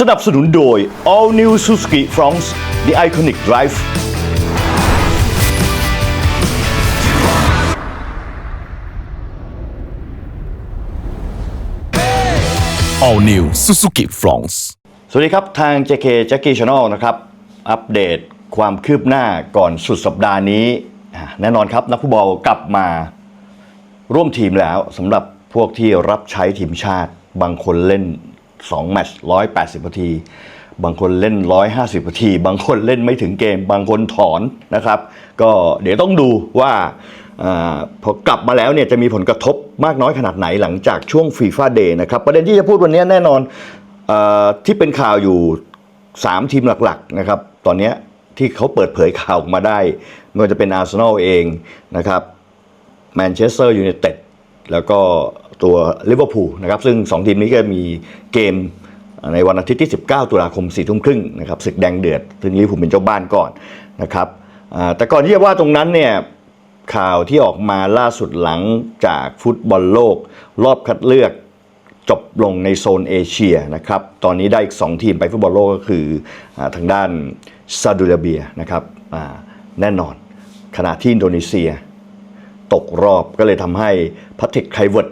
สนับสนุนโดย All New Suzuki Fronts The Iconic Drive All New Suzuki Fronts สวัสดีครับ ทาง JK Jackie Channel นะครับ อัปเดตความคืบหน้าก่อนสุดสัปดาห์นี้อ่าแน่นอนครับ นักฟุตบอลกลับมาร่วมทีมแล้วสำหรับพวกที่รับใช้ทีมชาติ บางคนเล่น 2 แมตช์180นาที บางคนเล่น 150นาที บางคนเล่นไม่ถึงเกม บางคนถอนนะครับ ก็เดี๋ยวต้องดูว่าอพอกลับมาแล้วเนี่ยจะมีผลกระทบมากน้อยขนาดไหนหลังจากช่วงฟีฟ่าเดย์นะครับ ประเด็นที่จะพูดวันนี้แน่นอนอที่เป็นข่าวอยู่ 3 ทีมหลักๆนะครับ ตอนนี้ที่เขาเปิดเผยข่าวออกมาได้ไม่ว่าจะเป็นอาร์เซนอลเองนะครับแมนเชสเตอร์ยูไนเต็ดแล้วก็ ตัวลิเวอร์พูลนะครับซึ่ง 2 ทีมนี้ก็มีเกมในวันอาทิตย์ที่ 19 ตุลาคม4ทุ่มครึ่งนะครับศึกแดงเดือด ซึ่งลิเวอร์พูลเป็นเจ้าบ้านก่อนนะครับแต่ก่อนที่จะว่าตรงนั้นเนี่ยข่าวที่ออกมาล่าสุดหลังจากฟุตบอลโลก รอบคัดเลือกจบลงในโซนเอเชียนะครับตอนนี้ได้อีก 2 ทีมไปฟุตบอลโลกก็คืออทางด้านซาอุดิอาระเบียนะครับแน่นอนขณะที่อินโดนีเซีย ตกรอบก็เลยทำให้พัตติกไคเวิร์ด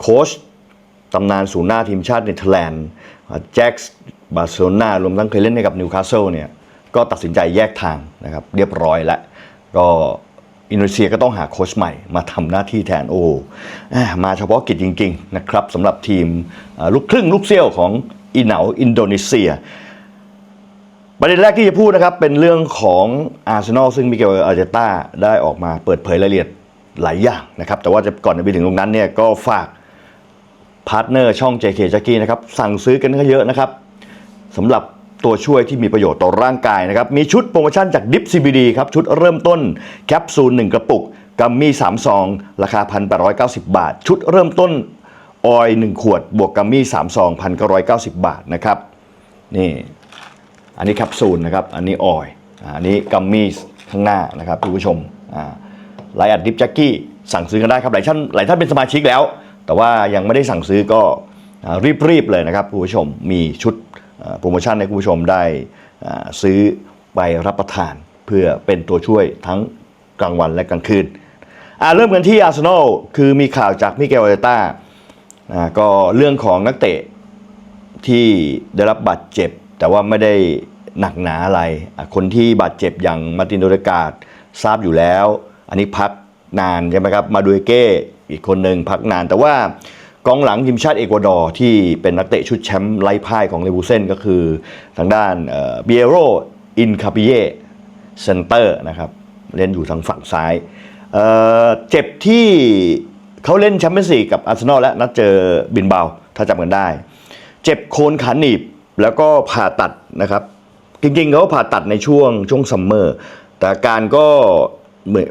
โค้ชตำนานศูนย์หน้าทีมชาติเนเธอร์แลนด์แจ็คส์บาร์เซโลนารวมทั้งเคยเล่นให้กับนิวคาสเซิลเนี่ยก็ตัดสินใจแยกทางนะครับเรียบร้อยแล้ว ก็อินโดนีเซียก็ต้องหาโค้ชใหม่มาทำหน้าที่แทนโอมาเฉพาะกิจจริง ๆ นะครับสำหรับทีมลูกครึ่งลูกเซี่ยวของอีเหนาอินโดนีเซีย ประเด็นแรกที่จะพูดนะครับ เป็นเรื่องของอาร์เซนอลซึ่งมิเกลอาร์เจต้าได้ออกมาเปิดเผยรายละเอียดหลายอย่างนะครับ แต่ว่าจะก่อนจะไปถึงตรงนั้นเนี่ยก็ฝาก พาร์ทเนอร์ช่อง JK j a c k i e นะครับสั่งซื้อกันก็เยอะนะครับสำหรับตัวช่วยที่มีประโยชน์ต่อร่างกายนะครับ มีชุดโปรโมชั่นจากดิฟ CBD ครับ ชุดเริ่มต้นแคปซูล 1 กระปุก กัมมี่ 3 ซอง ราคา 1,890 บาท ชุดเริ่มต้นออยล์1ขวด บวกกัมมี่ 3 ซอง 1,990 บาทนะครับ นี่ อันนี้แคปซูลนะครับ อันนี้ออยล์อันนี้กัมมี่ข้างหน้านะครับคุณผู้ชมไลน์อัดดิฟแจ็กกี้สั่งซื้อกันได้ครับ หลายท่านหลายท่านเป็นสมาชิกแล้ว แต่ว่ายังไม่ได้สั่งซื้อก็รีบๆเลยนะครับคุณผู้ชมมีชุดโปรโมชั่นให้คุณผู้ชมได้ซื้อไปรับประทาน เพื่อเป็นตัวช่วยทั้งกลางวันและกลางคืนเริ่มกันที่อาร์เซนอลคือมีข่าวจากมิเกลอาร์เตต้าก็เรื่องของนักเตะที่ได้รับบาดเจ็บ แต่ว่าไม่ได้หนักหนาอะไระคนที่บาดเจ็บอย่างมาร์ตินโดรกาดทราบอยู่แล้ว อันนี้พักนานใช่ไหมครับ มาดูเก้ อีกคนหนึ่งพักนาน แต่ว่ากองหลังทีมชาติเอกวาดอร์ที่เป็นนักเตะชุดแชมป์ไร้พ่ายของเลวูเซนก็คือทางด้านเบียโรอินคาปิเยเซนเตอร์นะครับเล่นอยู่ทางฝั่งซ้ายเเจ็บที่เขาเล่นแชมเปี้ยนส์ลีกกับอาร์เซนอลและนัดเจอบินเบาถ้าจำกันได้ เจ็บโคนขาหนีบแล้วก็ผ่าตัดนะครับ จริงๆเขาผ่าตัดในช่วงช่วงซัมเมอร์แต่การก็เหมือน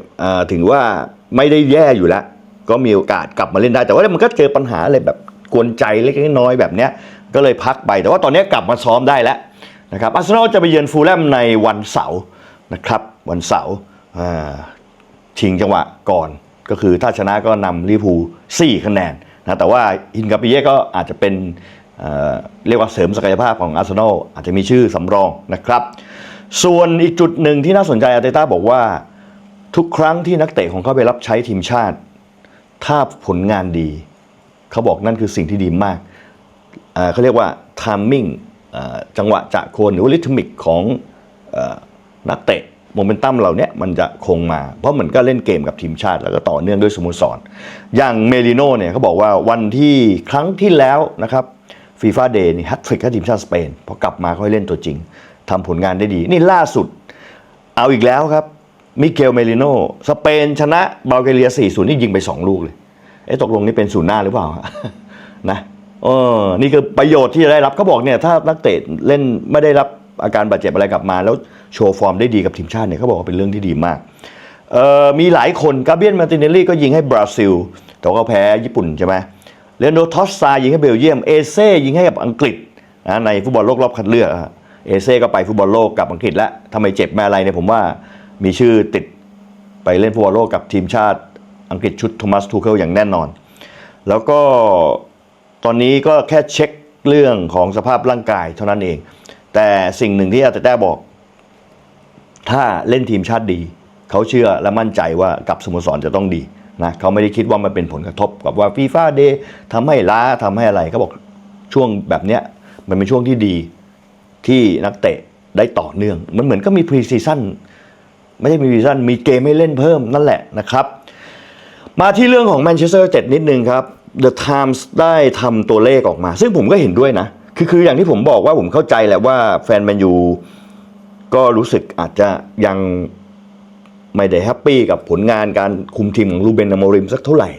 ถึงว่าไม่ได้แย่อยู่แล้ว ก็มีโอกาสกลับมาเล่นได้ แต่ว่ามันก็เจอปัญหาอะไรแบบกวนใจเล็กน้อยแบบเนี้ยก็เลยพักไป แต่ว่าตอนนี้กลับมาซ้อมได้แล้วนะครับอาร์เซนอลจะไปเยือนฟูลแลมในวันเสาร์นะครับวันเสาร์ชิงจังหวะก่อนก็คือถ้าชนะก็นำลิเวอร์พูล4คะแนนนะแต่ว่าอินกาปิเย่ก็อาจจะเป็นเเรียกว่าเสริมศักยภาพของอาร์เซนอลอาจจะมีชื่อสำรองนะครับ ส่วนอีกจุดหนึ่งที่น่าสนใจอาร์เตต้าบอกว่าทุกครั้งที่นักเตะของเขาไปรับใช้ทีมชาติ ถ้าผลงานดี เขาบอกนั่นคือสิ่งที่ดีมาก เขาเรียกว่า timing เอ่อจังหวะจะโคนหรือว่าริทมิกของอนักเตะโมเมนตัมเหล่าเนี้ยมันจะคงมา เพราะเหมือนก็เล่นเกมกับทีมชาติ แล้วก็ต่อเนื่องด้วยสโมสร อย่างเมลิโน่เนี่ยเขาบอกว่าวันที่ครั้งที่แล้วนะครับฟีฟ่าเดย์นี่แฮตทริกให้ทีมชาติสเปนพอกลับมาเขาให้เล่นตัวจริงทำผลงานได้ดี นี่ล่าสุด เอาอีกแล้วครับ มิเกลเมลิโนสเปนชนะบัลแกเรีย 4-0 นี่ยิงไป 2 ลูกเลยเอ๊ะตกลงนี่เป็นศูนย์หน้าหรือเปล่านะเออนี่คือประโยชน์ที่จะได้รับเขาบอกเนี่ยถ้านักเตะเล่นไม่ได้รับอาการบาดเจ็บอะไรกลับมา แล้วโชว์ฟอร์มได้ดีกับทีมชาติเนี่ยเขาบอกว่าเป็นเรื่องที่ดีมากเอ่อมีหลายคนกาเบียนมาติเนลลี่ก็ยิงให้บราซิล แต่ก็แพ้ญี่ปุ่นใช่ไหมเลโนทอสซายิงให้เบลเยียมเอเซ่ยิงให้กับอังกฤษนะในฟุตบอลโลกรอบคัดเลือกเอเซ่ก็ไปฟุตบอลโลกกับอังกฤษแล้วทำไมเจ็บม่อะไรเนี่ยผมว่า มีชื่อติดไปเล่นฟุตบอลโลกกับทีมชาติอังกฤษชุดโทมัสทูเคิลอย่างแน่นอน แล้วก็ตอนนี้ก็แค่เช็คเรื่องของสภาพร่างกายเท่านั้นเอง แต่สิ่งหนึ่งที่อาร์เตต้าบอก ถ้าเล่นทีมชาติดี เขาเชื่อและมั่นใจว่ากับสโมสรจะต้องดีนะเขาไม่ได้คิดว่ามันเป็นผลกระทบกับว่าฟีฟ่าเดย์ทำให้ล้าทำให้อะไรเขาบอกช่วงแบบเนี้ยมันเป็นช่วงที่ดีที่นักเตะได้ต่อเนื่อง มันเหมือนก็มีพรีซีซั่น ไม่ใช่มีพรีซีซั่นมีเกมให้เล่นเพิ่มนั่นแหละนะครับ มาที่เรื่องของแมนเชสเตอร์เจ็ดนิดนึงครับ The Times ได้ทำตัวเลขออกมา ซึ่งผมก็เห็นด้วยนะ คือคืออย่างที่ผมบอกว่าผมเข้าใจแหละว่าแฟนแมนยูก็รู้สึกอาจจะยังไม่ได้แฮปปี้กับผลงานการคุมทีมของลูเบนอโมริมสักเท่าไหร่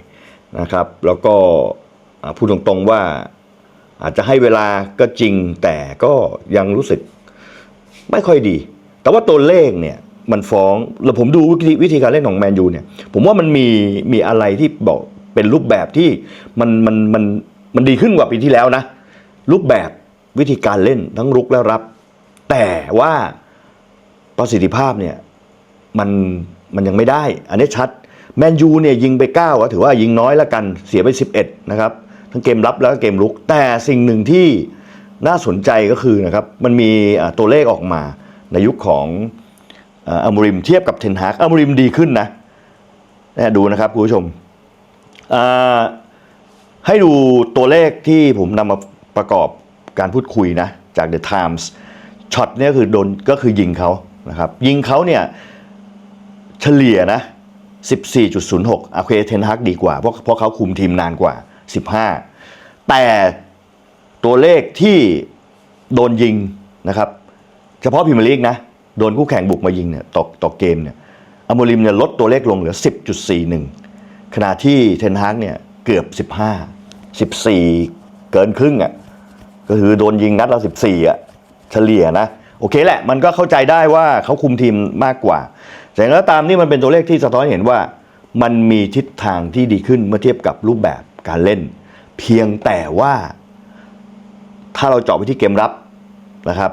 นะครับ แล้วก็พูดตรงๆว่าอาจจะให้เวลาก็จริงแต่ก็ยังรู้สึกไม่ค่อยดี แต่ว่าตัวเลขเนี่ย มันฟ้องแล้วผมดูวิธีวิธีการเล่นของแมนยูเนี่ย ผมว่ามันมีมีอะไรที่บอกเป็นรูปแบบที่มันมันมันมันดีขึ้นกว่าปีที่แล้วนะ รูปแบบวิธีการเล่นทั้งรุกและรับ แต่ว่าประสิทธิภาพเนี่ยมันมันยังไม่ได้ อันนี้ชัดแมนยูเนี่ยยิงไป 9ก็ถือว่ายิงน้อยละกันเสียไป 11 นะครับ ทั้งเกมรับแล้วก็เกมรุก แต่สิ่งหนึ่งที่น่าสนใจก็คือนะครับ มันมีตัวเลขออกมาในยุคของ อ่ออัมริมเทียบกับเทนฮากอัมริมดีขึ้นนะนะดูนะครับคุณผู้ชมให้ดูตัวเลขที่ผมนำมาประกอบการพูดคุยนะ จาก The Times ช็อตเนี่ยคือโดนก็คือยิงเขานะครับ ยิงเขาเนี่ยเฉลี่ยนะ 14.06อาเคเทนฮักดีกว่า เพราะเพราะเขาคุมทีมนานกว่า 15 แต่ตัวเลขที่โดนยิงนะครับ เฉพาะพรีเมียร์ลีกนะ โดนคู่แข่งบุกมายิงเนี่ยต่อต่อเกมเนี่ยอโมริมเนี่ยลดตัวเลขลงเหลือ 10.41 ขณะที่เทนฮากเนี่ยเกือบ 15 14 เกินครึ่งอะก็คือโดนยิงนัดละ14อะเฉลี่ยนะ โอเคแหละ มันก็เข้าใจได้ว่าเขาคุมทีมมากกว่า แต่อย่างไรก็ตามนี่มันเป็นตัวเลขที่สะท้อนเห็นว่า มันมีทิศทางที่ดีขึ้นเมื่อเทียบกับรูปแบบการเล่น เพียงแต่ว่า ถ้าเราเจาะไปที่เกมรับนะครับ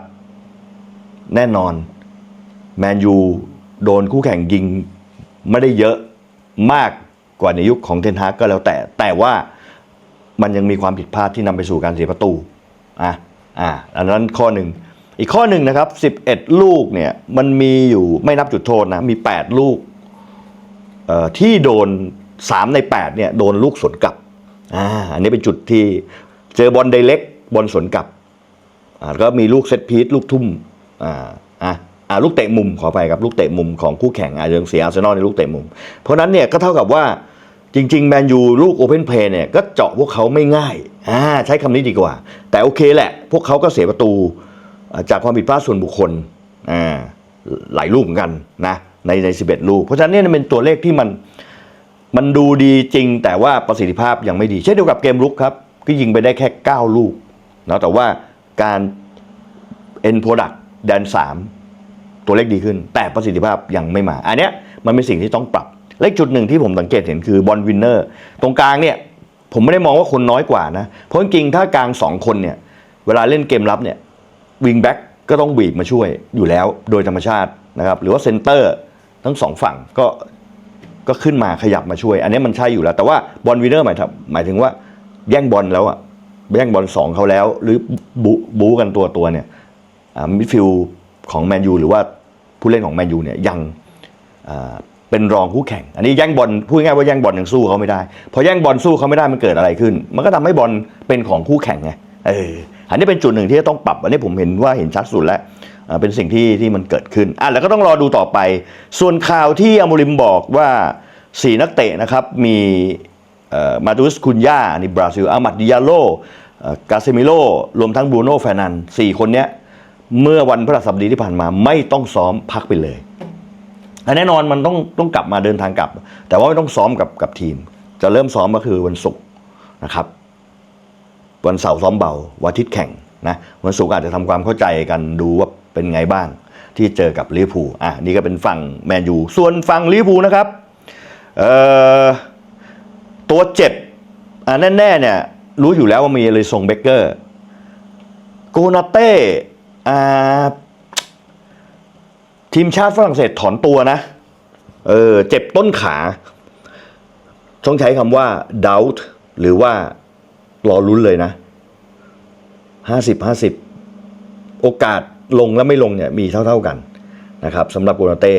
แน่นอน แมนยูโดนคู่แข่งยิงไม่ได้เยอะมากกว่าในยุคของเทนฮากก็แล้วแต่ แต่ว่ามันยังมีความผิดพลาดที่นำไปสู่การเสียประตูอะอะอันนั้นข้อหนึ่งอีกข้อหนึ่งนะครับ 11 ลูกเนี่ยมันมีอยู่ไม่นับจุดโทษนะมี 8 ลูกที่โดน 3 ใน 8เนี่ยโดนลูกสวนกลับอ่าอันนี้เป็นจุดที่เจอบอลไดเล็กบอลสวนกลับอ่าก็มีลูกเซตพีทลูกทุ่มอะอ่า ลูกเตะมุมขอไปครับลูกเตะมุมของคู่แข่งอาจจะยังเสียอาร์เซนอลในลูกเตะมุม เพราะนั้นเนี่ยก็เท่ากับว่าจริงๆแมนยูลูกโอเพนเพลย์เนี่ยก็เจาะพวกเขาไม่ง่ายอ่าใช้คำนี้ดีกว่า แต่โอเคแหละ พวกเขาก็เสียประตูจากความผิดพลาดส่วนบุคคลอ่าหลายลูกเหมือนกันนะในใน11ลูก เพราะฉะนั้นเนี่ยเป็นตัวเลขที่มันมันดูดีจริง แต่ว่าประสิทธิภาพยังไม่ดี เช่นเดียวกับเกมรุกครับก็ยิงไปได้แค่ 9 ลูกนะแต่ว่าการ end product แดน3 ตัวเลขดีขึ้น แต่ประสิทธิภาพยังไม่มา อันเนี้ยมันเป็นสิ่งที่ต้องปรับ เลขจุดหนึ่งที่ผมสังเกตเห็นคือบอลวินเนอร์ตรงกลางเนี่ยผมไม่ได้มองว่าคนน้อยกว่านะ เพราะจริงๆถ้ากลาง2คนเนี่ยเวลาเล่นเกมรับเนี่ยวิงแบ็กก็ต้องบีบมาช่วยอยู่แล้วโดยธรรมชาตินะครับหรือว่าเซนเตอร์ทั้งสองฝั่งก็ก็ขึ้นมาขยับมาช่วย อันนี้มันใช่อยู่แล้ว แต่ว่าบอลวินเนอร์หมายถึงหมายถึงว่าแย่งบอลแล้วอะแย่งบอลสองเขาแล้ว หรือบูบูกันตัวตัวเนี่ยมิดฟิล ของแมนยูหรือว่าผู้เล่นของแมนยูเนี่ยยังเป็นรองคู่แข่ง อันนี้แย่งบอลพูดง่ายว่าแย่งบอลยังสู้เขาไม่ได้พอแย่งบอลสู้เขาไม่ได้มันเกิดอะไรขึ้น มันก็ทำให้บอลเป็นของคู่แข่งไงเอออันนี้เป็นจุดหนึ่งที่จะต้องปรับ อันนี้ผมเห็นว่าเห็นชัดสุดแล้วเป็นสิ่งที่ที่มันเกิดขึ้นอะแล้วก็ต้องรอดูต่อไป ส่วนข่าวที่อโมริมบอกว่าสี่นักเตะนะครับมีมาตุสคุนย่าอันนี้บราซิลอามัดดิยาโลกาเซมิโลรวมทั้งบูโน่แฟรนันสี่คนเนี้ย เมื่อวันพฤหัสบดีที่ผ่านมาไม่ต้องซ้อมพักไปเลยและแน่นอนมันต้องต้องกลับมาเดินทางกลับ แต่ว่าไม่ต้องซ้อมกับกับทีม จะเริ่มซ้อมก็คือวันศุกร์นะครับ วันเสาร์ซ้อมเบาวันอาทิตย์แข่งนะวันศุกร์อาจจะทำความเข้าใจกันดูว่าเป็นไงบ้าง ที่เจอกับลิเวอร์พูลอะนี่ก็เป็นฝั่งแมนยูส่วนฝั่งลิเวอร์พูลนะครับเอ่อตัวเจ็บอ่าแน่ๆเนี่ยรู้อยู่แล้วว่ามีเลยส่งเบเกอร์โกนาเต้ ทีมชาติฝรั่งเศสถอนตัวนะ เออ เจ็บต้นขาต้องใช้คำว่า doubt หรือว่ารอลุ้นเลยนะ50 50โอกาสลงและไม่ลงเนี่ยมีเท่า ๆกันนะครับสำหรับโกนาเต้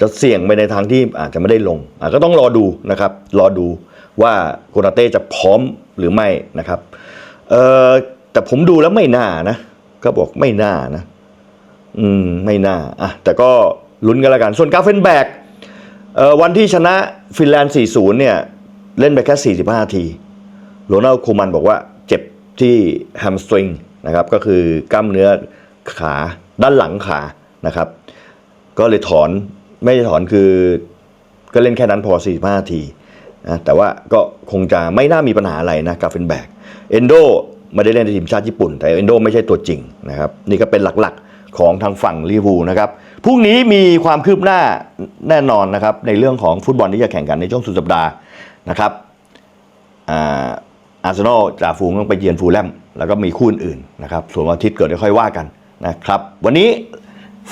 จะเสี่ยงไปในทางที่อาจจะไม่ได้ลงก็ต้องรอดูนะครับ รอดูว่าโกนาเต้จะพร้อมหรือไม่นะครับเออแต่ผมดูแล้วไม่น่านะ ก็บอกไม่น่านะ อืม ไม่น่าอะแต่ก็ลุ้นกันล้วกัน ส่วนกาเฟนแบกเอ่อวันที่ชนะฟินแลนด์ 4-0 เนี่ย เล่นไปแค่ 45 นาทีโรนัลด์โคมันบอกว่าเจ็บที่แฮมสตริงนะครับ ก็คือกล้ามเนื้อขาด้านหลังขานะครับ ก็เลยถอนไม่ได้ถอนคือ ก็เล่นแค่นั้นพอ 45 นาทีนะแต่ว่าก็คงจะไม่น่ามีปัญหาอะไรนะกาเฟนแบกเอนโด ไม่ได้เล่นในทีมชาติญี่ปุ่น แต่เอนโดไม่ใช่ตัวจริงนะครับนี่ก็เป็นหลักๆของทางฝั่งลิเวอร์พูลนะครับพรุ่งนี้มีความคืบหน้าแน่นอนนะครับในเรื่องของฟุตบอลที่จะแข่งกันในช่วงสุดสัปดาห์นะครับอาร์เซนอลจ่าฝูงต้องไปเยือนฟูลแลมแล้วก็มีคู่อื่นนะครับส่วนวันอาทิตย์เกิดได้ค่อยว่ากันนะครับวันนี้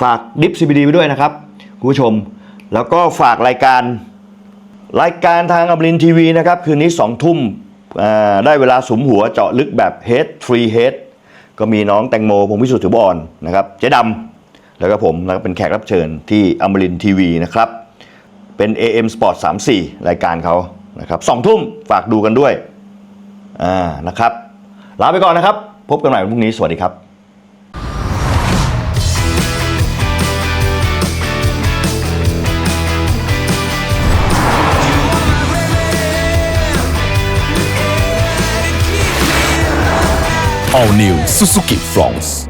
ฝากดิฟซีบีดีไปด้วยนะครับคุณผู้ชมแล้วก็ฝากรายการรายการทางอมรินทีวีนะครับคืนนี้สองทุ่ม ได้เวลาสมหัวเจาะลึกแบบ Head Free Head ก็มีน้องแตงโมพงพิสุทธิ์ถือบอลนะครับเจ๊ดำแล้วก็ผมแล้วก็เป็นแขกรับเชิญที่อมรินทีวีนะครับเป็น AM Sport 34 รายการเขานะครับสองทุ่มฝากดูกันด้วยอ่านะครับลาไปก่อนนะครับ พบกันใหม่วันพรุ่งนี้สวัสดีครับ All New Suzuki Fronts